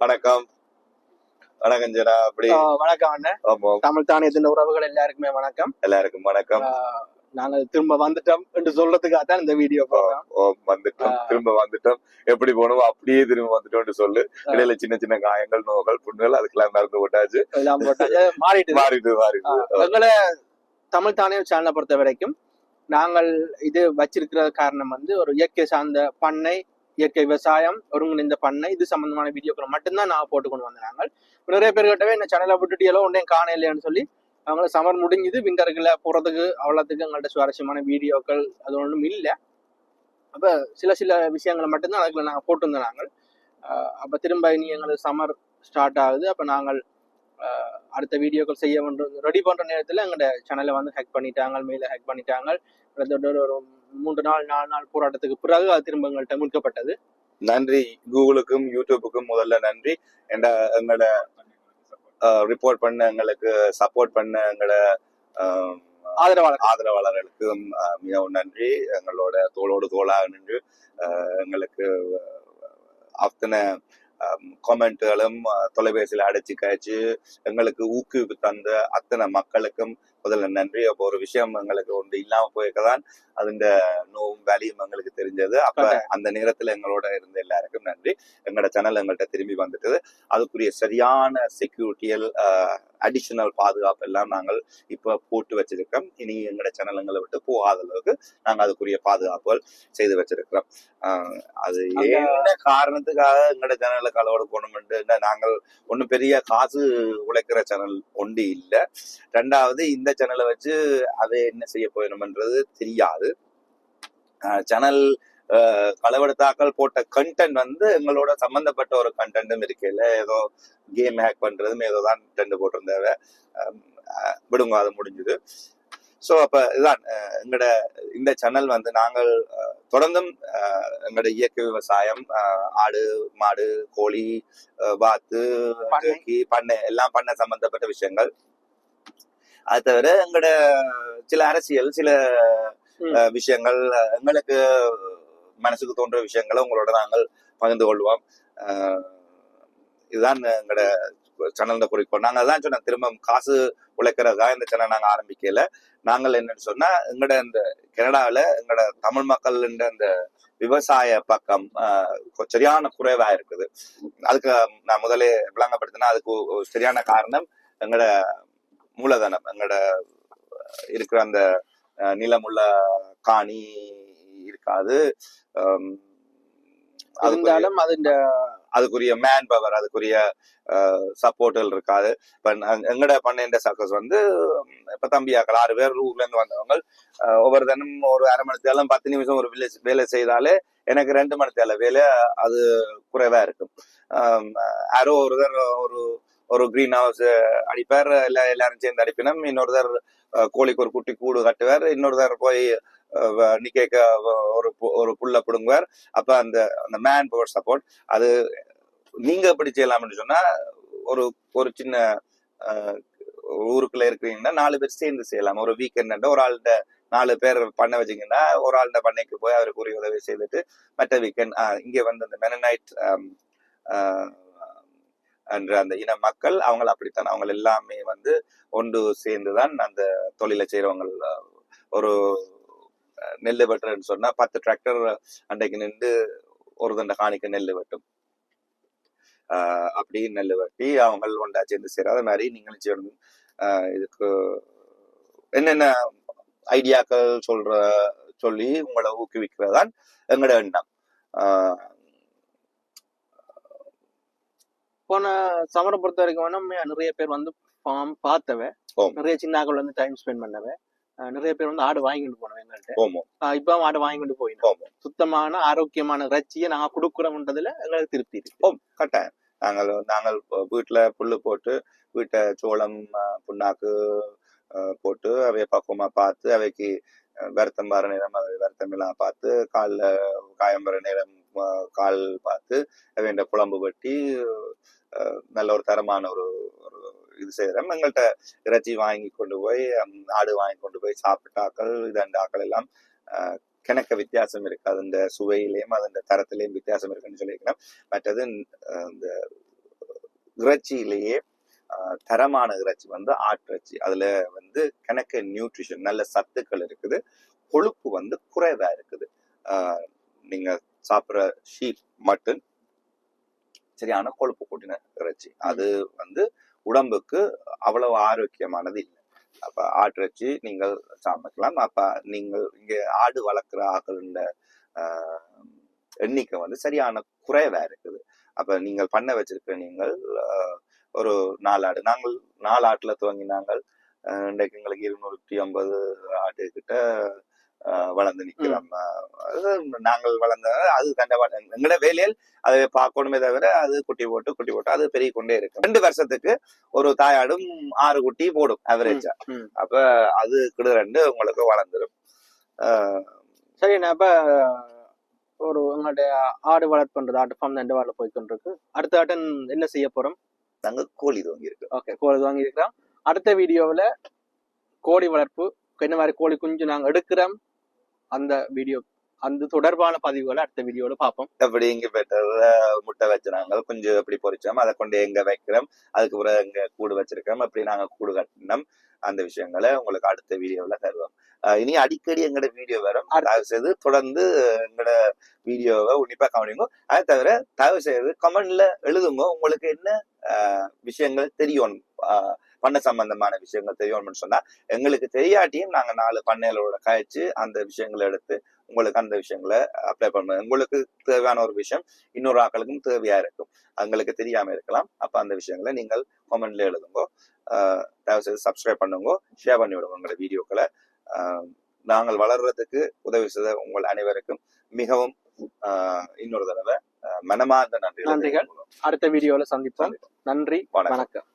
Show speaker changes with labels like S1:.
S1: வணக்கம். வணக்கம் ஜனா அப்படி
S2: வணக்கம் அண்ணன் தமிழ் தானியத்தின் உறவுகள் எல்லாருக்குமே வணக்கம்.
S1: எல்லாருக்கும் வணக்கம்.
S2: நாங்க திரும்ப வந்துட்டோம் என்று சொல்றதுக்காக தான் இந்த வீடியோ
S1: வந்துட்டோம். திரும்ப வந்துட்டோம். எப்படி போனோம் அப்படியே திரும்ப வந்துட்டோம்னு சொல்லு. இடையில சின்ன சின்ன காயங்கள் நோய்கள் புண்ணுகள் அதுக்கெல்லாம் மறந்து போட்டாச்சு.
S2: எல்லாம் போட்டாச்சு. மாறிட்டு.
S1: மாறிட்டு மாறிட்டு.
S2: எங்களை தமிழ் தானியம் சேனலை பொறுத்த வரைக்கும் நாங்கள் இது வச்சிருக்கிற காரணம் வந்து ஒரு இயற்கை சார்ந்த பண்ணை இயற்கை விவசாயம் ஒருங்கிணைந்த பண்ணை இது சம்பந்தமான வீடியோக்களை மட்டும்தான் நான் போட்டு கொண்டு வந்தேன். நாங்கள் நிறைய பேர் கிட்டவே இந்த சேனலை விட்டுட்டியலோ எல்லாம் ஒன்றையும் காண இல்லையான்னு சொல்லி? அவங்கள சமர் முடிஞ்சுது விண்டருக்குள்ள போறதுக்கு அவ்வளோத்துக்கு எங்கள்கிட்ட சுவாரஸ்யமான வீடியோக்கள் அது ஒன்றும் இல்லை. அப்போ சில சில விஷயங்களை மட்டும்தான் அதுக்குள்ள நாங்கள் போட்டிருந்தோம் நாங்கள். அப்போ திரும்ப இனி எங்களுக்கு சம்மர் ஸ்டார்ட் ஆகுது. அப்போ நாங்கள் அடுத்த வீடியோக்கள் செய்ய வேண்டும் ரெடி பண்ணுற நேரத்தில் எங்களோட சேனலை வந்து ஹேக் பண்ணிட்டாங்க மெயிலை ஹேக் பண்ணிட்டாங்க. கிட்டத்தட்ட ஒரு மூன்று நாள் நாலு நாள் போராட்டத்துக்கு பிறகு அது திரும்ப எங்கள்கிட்ட மீட்கப்பட்டது
S1: நன்றி. கூகுளுக்கும் யூடியூபுக்கும் முதல்ல நன்றி. என்ற எங்களோட ரிப்போர்ட் பண்ண எங்களுக்கு சப்போர்ட் பண்ண எங்களோட
S2: ஆதரவாளர்
S1: ஆதரவாளர்களுக்கும் மிகவும் நன்றி. எங்களோட தோளோடு தோளாக நின்று எங்களுக்கு அத்தனை கமெண்ட்டுகளும் தொலைபேசியில் அடைச்சு கழிச்சு எங்களுக்கு ஊக்குவிப்பு தந்த அத்தனை மக்களுக்கும் முதல்ல நன்றி. அப்போ ஒரு விஷயம் எங்களுக்கு ஒன்று இல்லாம போயிருக்கதான் அதுண்ட நோவும் வேலையும் எங்களுக்கு தெரிஞ்சது. அப்ப அந்த நேரத்துல எங்களோட இருந்த எல்லாருக்கும் நன்றி. எங்களோட சேனல் எங்கள்கிட்ட திரும்பி வந்துட்டது. அதுக்குரிய சரியான செக்யூரிட்டியல் அடிஷனல் பாதுகாப்பு எல்லாம் நாங்கள் இப்ப போட்டு வச்சிருக்கோம். இனி எங்களோட சேனல் எங்களை விட்டு போகாத அளவுக்கு நாங்க அதுக்குரிய பாதுகாப்புகள் செய்து வச்சிருக்கிறோம். அது என்ன காரணத்துக்காக எங்களோட சேனல்ல களவோட போகணும்னு நாங்கள் ஒன்றும் பெரிய காசு உழைக்கிற சேனல் ஒன்று இல்லை. ரெண்டாவது இந்த சேனலை வச்சு அதை என்ன செய்ய போயணும்ன்றது தெரியாது. சேனல் களவெடுத்தாக்கள் போட்ட கண்டென்ட் வந்து எங்களோட சம்பந்தப்பட்ட ஒரு கண்டென்ட்டும் இருக்குல்ல ஏதோ கேம் ஹேக் பண்றதும் ஏதோ தான் அஹ் அஹ் விடுங்க அது முடிஞ்சுது. ஸோ அப்ப இதுதான் எங்களோட இந்த சேனல் வந்து நாங்கள் தொடர்ந்தும் எங்களோட இயற்கை விவசாயம் ஆடு மாடு கோழி வாத்து
S2: பண்ணை.
S1: turkey, பண்ணை எல்லாம் பண்ணை சம்பந்தப்பட்ட விஷயங்கள். அது தவிர எங்களோட சில அரசியல் சில விஷயங்கள் எங்களுக்கு மனசுக்கு தோன்ற விஷயங்களை உங்களோட நாங்கள் பகிர்ந்து கொள்வோம். இதுதான் எங்களோட சேனல்ல குறிக்கோள். நாங்க அதான் சொன்னோம் திரும்ப காசு உழைக்கிறதா இந்த சேனல் நாங்க ஆரம்பிக்கல. நாங்கள் என்னன்னு சொன்னா எங்களோட இந்த கனடாவில் எங்களோட தமிழ் மக்கள் அந்த விவசாய பக்கம் சரியான குறைவா இருக்குது. அதுக்கு நான் முதலே விளங்கப்படுத்தினா அதுக்கு சரியான காரணம் எங்களோட மூலதனம் எங்களோட இருக்கிற அந்த அஹ், நிலமுள்ள காணி இருக்காது.
S2: இருந்தாலும் அது இந்த
S1: அதுக்குரிய மேன் பவர் அதுக்குரிய சப்போர்ட்டுகள் இருக்காது. இப்ப எங்கட பண்ணைன்ற சர்க்கஸ் வந்து இப்ப தம்பியாக்கள் ஆறு பேர் ஊர்ல இருந்து வந்தவங்க ஒவ்வொரு தினம் ஒரு அரை மணி தேலம் பத்து நிமிஷம் ஒரு வேலை வேலை செய்தாலே எனக்கு ரெண்டு மணி தேல வேலை அது குறைவா இருக்கும் யாரோ ஒருத்தர் ஒரு ஒரு கிரீன் ஹவுஸ் அடிப்பார் எல்லா எல்லாரும் சேர்ந்து அடிப்பினம் இன்னொருத்தர் கோழிக்கு ஒரு குட்டி கூடு கட்டுவார் இன்னொருத்தர் போய் அஹ், நிக்க ஒரு பு- ஒரு புள்ள பிடுங்குவார். அப்ப அந்த அந்த மேன் பவர் சப்போர்ட் அது நீங்க எப்படி செய்யலாம்னு சொன்னா ஒரு ஒரு சின்ன ஊருக்குள்ள இருக்கிறீங்கன்னா நாலு பேர் சேர்ந்து செய்யலாம். ஒரு வீக்கெண்ட் ஒரு ஆள்கிட்ட நாலு பேர் பண்ண வச்சீங்கன்னா ஒரு ஆள்கிட்ட பண்ணைக்கு போய் அவருக்கு உரிய உதவி செய்துட்டு மற்ற வீக்கெண்ட் இங்க வந்து அந்த மெனனைட் என்ற அந்த இன மக்கள் அவங்கள அப்படித்தான் அவங்க எல்லாமே வந்து ஒன்று சேர்ந்துதான் அந்த தொழிலை செய்யறவங்க ஒரு நெல்லு வெட்டுறேன்னு சொன்னா பத்து டிராக்டர் அன்றைக்கு நின்று ஒரு தண்டை காணிக்க நெல் வெட்டும். அப்படி நெல் வெட்டி அவங்க ஒன்றா சேர்ந்து செய்யற அதே மாதிரி நீங்களும் ஆஹ் இதுக்கு என்னென்ன ஐடியாக்கள் சொல்ற சொல்லி உங்களை ஊக்குவிக்கிறதான் எங்களோட எண்ணம்.
S2: போன சமரை பொறுத்த வரைக்கும் நிறைய பேர் வந்து ஃபார்ம் பார்த்தவ
S1: ஆம்.
S2: நிறைய சின்னாக்கள் வந்து டைம் ஸ்பெண்ட் பண்ணவ அஹ் நிறைய பேர் வந்து ஆடு வாங்கிட்டு போனவ எங்கள்கிட்ட
S1: ஓமோ
S2: அஹ் இப்போ ஆடு வாங்கிட்டு போயிடும்
S1: ஓமோ
S2: சுத்தமான ஆரோக்கியமான இறைச்சியை நாங்க கொடுக்குறோம்ன்றதுல எங்களுக்கு திருப்தி இருக்கு.
S1: கட்டாயம். நாங்கள் நாங்கள் வீட்டுல புல்லு போட்டு வீட்டை சோளம் புண்ணாக்கு போட்டு அவைய பக்குவமா பார்த்து அவைக்கு வருத்தம் வர நேரம் அவை வருத்தம் பார்த்து காலில் காயம் வர நேரம் கால் பார்த்து அவைய குழம்பு வெட்டி நல்ல ஒரு தரமான ஒரு இது செய்கிறோம் எங்கள்கிட்ட இறைச்சி வாங்கி கொண்டு போய் ஆடு வாங்கி கொண்டு போய் சாப்பிட்டாக்கள் இதண்ட எல்லாம் கிணக்க வித்தியாசம் இருக்கு. அதன் சுவையிலையும் அதன் தரத்திலையும் வித்தியாசம் இருக்குன்னு சொல்லியிருக்கிறேன். மற்றது இந்த இறைச்சியிலேயே ஆஹ், தரமான இறைச்சி வந்து ஆட்டிறைச்சி. அதுல வந்து கணக்கு நியூட்ரிஷன் நல்ல சத்துக்கள் இருக்குது. கொழுப்பு வந்து குறைவா இருக்குது. ஆஹ், நீங்க சாப்பிட்ற ஷீப் மட்டன் சரியான கொழுப்பு கூட்டின இறைச்சி. அது வந்து உடம்புக்கு அவ்வளவு ஆரோக்கியமானது இல்லை. அப்ப ஆட்டிறைச்சி நீங்கள் சமைக்கலாம். அப்ப நீங்கள் இங்க ஆடு வளர்க்குற ஆக்கள எண்ணிக்கை வந்து சரியான குறைவா இருக்குது. அப்ப நீங்கள் பண்ண வச்சிருக்க நீங்கள் ஒரு நாலு ஆடு. நாங்கள் நாலு ஆட்டுல துவங்கி நாங்கள் இன்றைக்கு எங்களுக்கு இருநூற்றி ஐம்பது ஆட்டு கிட்ட வளர்ந்து அது நாங்கள் வளர்ந்த அது கண்ட எங்களோட வேலையில் அதை பார்க்கணுமே தவிர அது குட்டி போட்டு குட்டி போட்டு அது பெருகி கொண்டே இருக்கு ரெண்டு வருஷத்துக்கு ஒரு தாயாடும் ஆறு குட்டி போடும் அவரேஜா. அப்ப அது கிடு ரெண்டு உங்களுக்கு வளர்ந்துரும். ஆஹ்,
S2: சரி நான் இப்ப ஒரு உங்களுடைய ஆடு வளர்ப்புன்றது ஆட்டு ஃபார்ம் ரெண்டு வாரில் போய்க்கொண்டிருக்கு. அடுத்த ஆட்டன் என்ன செய்ய போறோம்?
S1: நாங்க கோழி துவங்கி இருக்கு
S2: ஓகே கோழி வாங்கி இருக்கிறோம் அடுத்த வீடியோவில் கோழி வளர்ப்பு என்ன மாதிரி கோழி குஞ்சு நாங்கள் எடுக்கிறோம் அந்த வீடியோ அந்த தொடர்பான பதிவுகளை அடுத்த வீடியோல பார்ப்போம்.
S1: எப்படி இங்க பெட்டர் முட்டை வச்சுனாங்க கொஞ்சம் எப்படி பொரிச்சோம் அதை கொண்டு எங்க வைக்கிறோம் அதுக்கு பிறகு எங்க கூடு வச்சிருக்கோம் அப்படி நாங்க கூடு கட்டினோம் அந்த விஷயங்களை உங்களுக்கு அடுத்த வீடியோல தருவோம். இனி அடிக்கடி எங்களோட வீடியோ வரும். தயவு செய்து தொடர்ந்து எங்களோட வீடியோவை உன்னிப்பா கவனிங்க. அதை தவிர தயவு செய்து கமெண்ட்ல எழுதுங்க. உங்களுக்கு என்ன விஷயங்கள் தெரியும். பண்ண சம்பந்தமான விஷயங்கள் தெரியும்னு சொன்னா எங்களுக்கு தெரியாட்டியும் நாங்க நாலு பண்ணைகளோட கழிச்சு அந்த விஷயங்களை எடுத்து உங்களுக்கு அந்த விஷயங்களை அப்ளை பண்ணுவோம் உங்களுக்கு தேவையான ஒரு விஷயம் இன்னொரு ஆக்களுக்கும் தேவையா இருக்கும். எங்களுக்கு தெரியாம இருக்கலாம். அப்ப அந்த விஷயங்களை நீங்கள் கமெண்ட்ல எழுதுங்க. தயவு செய்து சப்ஸ்கிரைப் பண்ணுங்க. ஷேர் பண்ணி விடுங்க உங்களோட வீடியோக்களை ஆஹ் நாங்கள் வளர்றதுக்கு உதவி செய்த உங்கள் அனைவருக்கும் மிகவும் இன்னொரு தடவை மனமார்ந்த நன்றி
S2: நன்றிகள். அடுத்த வீடியோல சந்திப்போம். நன்றி. வணக்கம்.